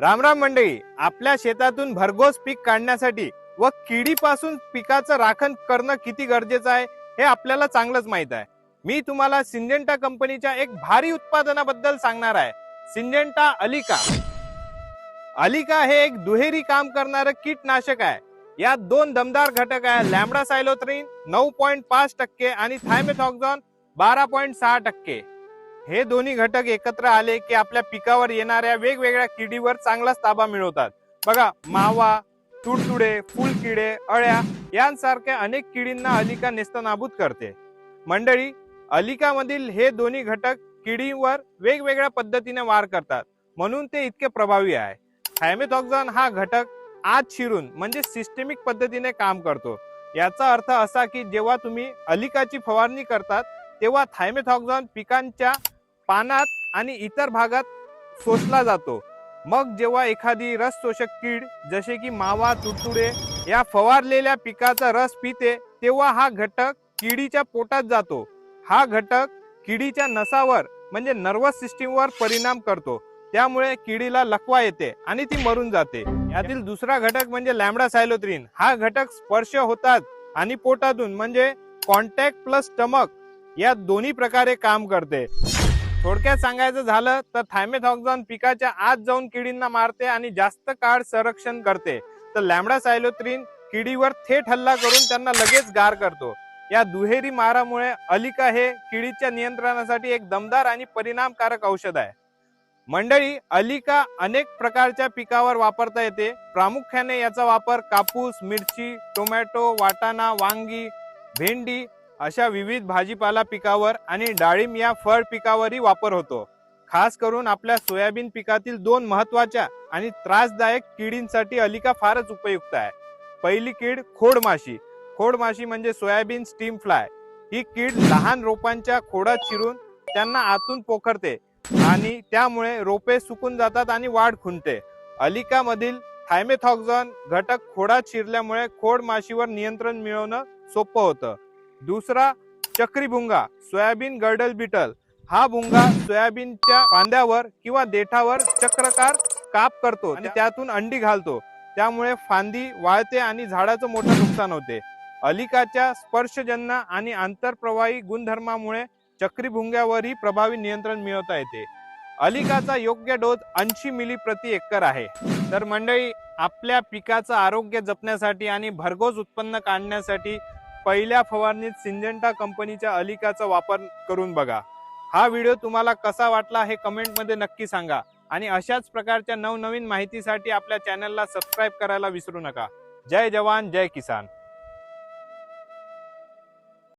रामराम मंडळी आपल्या शेतातून भरघोस पीक काढण्यासाठी व किडीपासून पिकाचं राखण करणं किती गरजेचं आहे हे आपल्याला चांगलंच माहीत आहे. मी तुम्हाला सिंजेंटा कंपनीच्या एक भारी उत्पादनाबद्दल सांगणार आहे. सिंजेंटा अलिका. अलिका हे एक दुहेरी काम करणारं कीटनाशक आहे. यात दोन दमदार घटक आहे लॅमडा सायलोथ्रिन नऊ पॉईंट पाच टक्के आणि थायमेथॉक्झॉन बारा पॉईंट सहा टक्के. हे दोन्ही घटक एकत्र आले की आपल्या पिकावर येणाऱ्या वेगवेगळ्या किडीवर चांगलाच ताबा मिळवतात. बघा मावा तुडतुडे फुलकिडे अळ्या यांसारख्या अनेक किडींना अलिका नेस्तनाबूत करते. मंडळी अलिकामधील हे दोन्ही घटक किडीवर वेगवेगळ्या पद्धतीने वार करतात. म्हणून ते इतके प्रभावी आहे. थायमेथॉक्झॉन हा घटक आत शिरून म्हणजे सिस्टेमिक पद्धतीने काम करतो. याचा अर्थ असा की जेव्हा तुम्ही अलिकाची फवारणी करतात तेव्हा थायमेथॉक्झॉन पिकांच्या पानात आणि इतर भागात सोसला जातो. मग जेव्हा एखादी रस शोषक कीड जसे की मावा तुडतुडे या फवारलेल्या पिकाचा रस पिते तेव्हा हा घटक किडीच्या पोटात जातो. हा घटक किडीच्या नसावर म्हणजे नर्वस सिस्टीमवर परिणाम करतो. त्यामुळे किडीला लकवा येते आणि ती मरून जाते. यातील दुसरा घटक म्हणजे लॅमडा सायलोत्रीन हा घटक स्पर्श होतात आणि पोटातून म्हणजे कॉन्टॅक्ट प्लस स्टमक या दोन्ही प्रकारे काम करते. थोडक्यात सांगायचं झालं तर थायमेथॉक्झॉन पिकाच्या आत जाऊन किडींना मारते आणि जास्त काळ संरक्षण करते. तर लॅमडा सायलोत्रीन किडीवर थेट हल्ला करून त्यांना लगेच गार करतो. या दुहेरी मारामुळे अलिका हे किडीच्या नियंत्रणासाठी एक दमदार आणि परिणामकारक औषध आहे. मंडळी अलिका अनेक प्रकारच्या पिकावर वापरता येते. प्रामुख्याने याचा वापर कापूस मिरची टोमॅटो वाटाणा वांगी भेंडी अशा विविध भाजीपाला पिकावर आणि डाळिंब या फळ पिकावरही वापर होतो. खास करून आपल्या सोयाबीन पिकातील दोन महत्त्वाच्या आणि त्रासदायक किडींसाठी अलिका फारच उपयुक्त आहे. पहिली कीड खोडमाशी. खोडमाशी म्हणजे सोयाबीन स्टीम फ्लाय. ही कीड लहान रोपांच्या खोडात शिरून त्यांना आतून पोखरते आणि त्यामुळे रोपे सुकून जातात आणि वाढ खुंटते. अलिकामधील थायमेथॉक्झॉन घटक खोडात शिरल्यामुळे खोड माशीवर नियंत्रण मिळवणं सोपं होतं. दुसरा चक्री भुंगा सोयाबीन गर्डल बिटल. हा भुंगा सोयाबीनच्या फांद्यावर किंवा देठावर चक्रकार काप करतो आणि त्यातून अंडी घालतो. त्यामुळे फांदी वाळते आणि झाडाचं मोठं नुकसान होते. अलिकाच्या स्पर्शजन्य आणि आंतरप्रवाही गुणधर्मामुळे चक्री भुंग्यावरही प्रभावी नियंत्रण मिळवता येते. अलिकाचा योग्य डोस ऐंशी मिली प्रति एकर आहे. तर मंडळी आपल्या पिकाचं आरोग्य जपण्यासाठी आणि भरघोस उत्पन्न काढण्यासाठी पहिल्या फवारणीत सिंजेंटा कंपनीच्या अलिकाचा वापर करून बघा. हा व्हिडिओ तुम्हाला कसा वाटला हे कमेंटमध्ये नक्की सांगा. आणि अशाच प्रकारच्या नवनवीन माहितीसाठी आपल्या चॅनलला सबस्क्राईब करायला विसरू नका. जय जवान जय किसान.